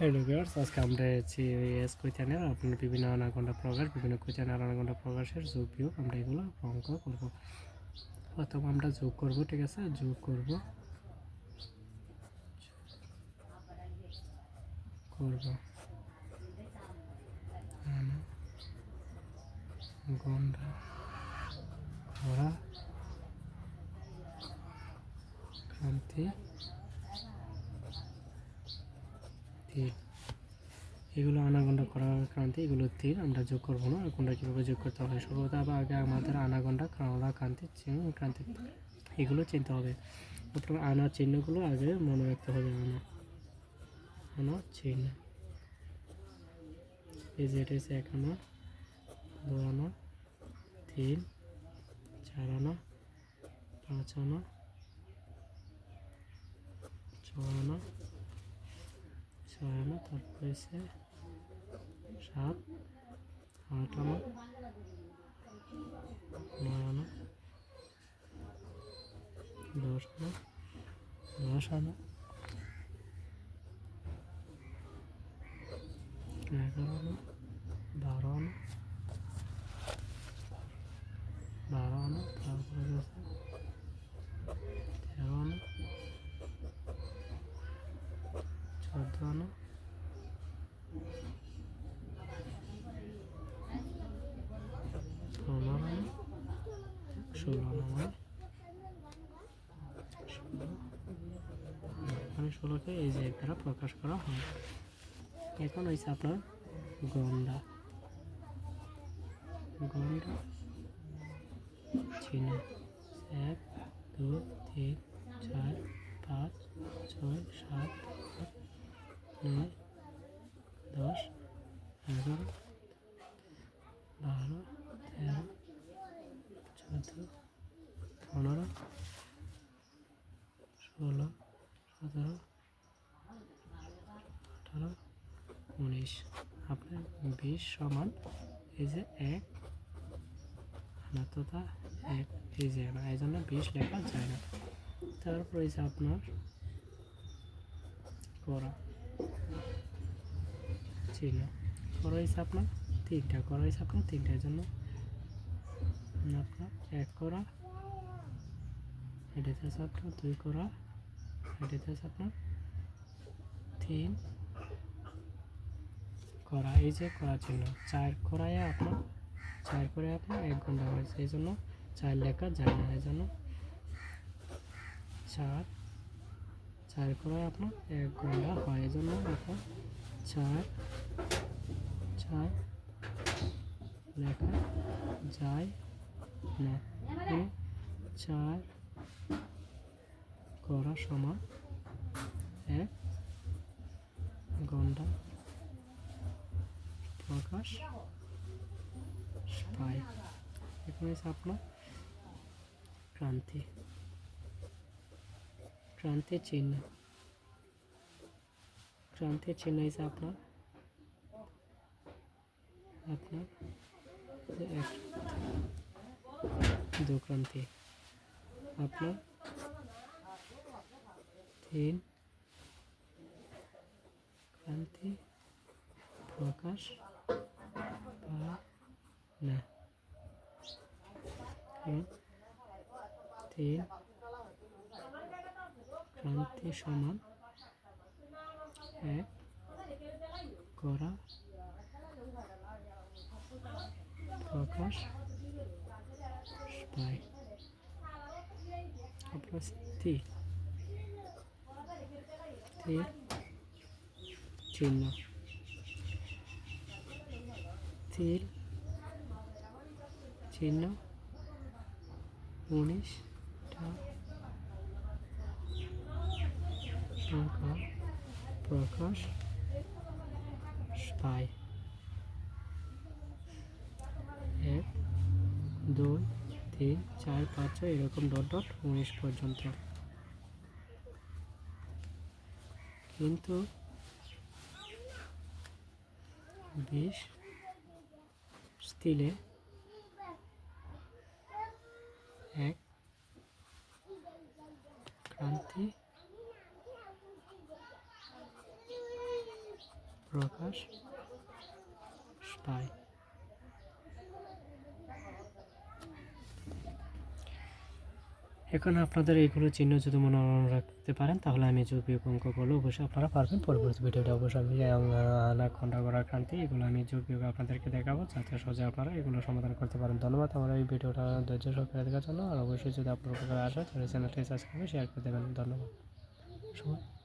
Hello viewers আজকে আমরা হচ্ছে এস কৈতানের আপনার বিভিন্ন আনাগোন্ডা প্রকাশ বিভিন্ন কৈতানের আনাগোন্ডা প্রকাশের যোগ বিয়োগ আমরা এগুলো অঙ্ক করব। প্রথম আমরা যোগ করব, ঠিক আছে? যোগ করব। করব। গন্ডা ঘোড়া ক্রান্তি তীর। এগুলো আনাগন্ডা করা ক্রান্তি, এগুলো তীর, আমরা যোগ করব না। আর কোনটা কীভাবে যোগ করতে হবে সর্বদা আবার আগে আমাদের আনাগন্ডা ক্রাওড়া ক্রান্তি ক্রান্তি, এগুলো চিনতে হবে। প্রথমে আনার চিহ্নগুলো আগে মনে রাখতে হবে, আনা আনা চিহ্ন। এই যে এটা এক আনা, দু আনা, তিন, চার আনা, পাঁচ আনা ছয় আনা ছয় আনা তারপরে হচ্ছে সাত আট আনা নয় আনা দশ আনা দশ আনা এগারো আনা বারো আনা বারো আনা তারপরে হচ্ছে তেরো আনা আনা ষোলো আনা মানে এই যে দ্বারা প্রকাশ করা হয়। এখন হয়েছে আপনার গন্ডা। গন্ডা চিহ্ন। এক, দুই, তিন, চার, পাঁচ, ছয়, সাত নয় দশ এগারো বারো তেরো চোদ্দ পনেরো ষোলো সতেরো আঠারো উনিশ। আপনার বিশ সমান এই যে এক, আনাততা এক, এই যে না এই জন্য বিশ লেখা যায় না। তারপর যে আপনার করা চিহ্ন করা হয়েছে আপনার তিনটা করা হয়েছে আপনার তিনটার জন্য। আপনার এক করা এটাতে আছে আপনার দুই করা এটাতে আছে আপনার তিন করা। এই যে করা চিহ্ন চার করায় আপনার, চার করে আপনার এক ঘণ্টা হয়েছে এই জন্য চার লেখা যায় না। এই জন্য চার চার করে আপনার এক ঘণ্টা হয়। এই জন্য আপনার চার চার লেখা যায় না চার করা সমান এক ঘণ্টা প্রকাশ পায় এখানে আপনার ক্রান্তি ক্রান্তির চিহ্ন। ক্রান্তির চিহ্ন হিসেবে আপনার আপনার যে এক দু ক্রান্তি আপনার তিন ক্রান্তি প্রকাশ না। তিন ক্রান্তি সমান এক করা প্রকাশ পায় আপনার স্থি স্থির চিহ্ন স্থির চিহ্ন উনিশটা সংখ্যা প্রকাশ পায় এক দুই, তিন, চার, পাঁচ, ছয়, এরকম ডট ডট উনিশ পর্যন্ত। কিন্তু বিশ স্টিলে এক ক্রান্তি প্রকাশ পায়। এখন আপনাদের এইগুলো চিহ্ন যদি মনে রাখতে পারেন, তাহলে আমি যোগ বিয়োগ করলে অবশ্যই আপনারা পারবেন। পরবর্তী ভিডিওটা অবশ্যই আমি আনাকন্ডা করা ক্রান্তি, এগুলো আমি যোগ আপনাদেরকে দেখাবো, যাতে সহজে আপনারা এগুলো সমাধান করতে পারেন। ধন্যবাদ আমার এই ভিডিওটা ধৈর্য সহকারে দেখার জন্য। আর অবশ্যই যদি আপনার উপকার আসে, তাহলে চ্যানেলটি সাবস্ক্রাইব শেয়ার করে দেবেন। ধন্যবাদ। সবাই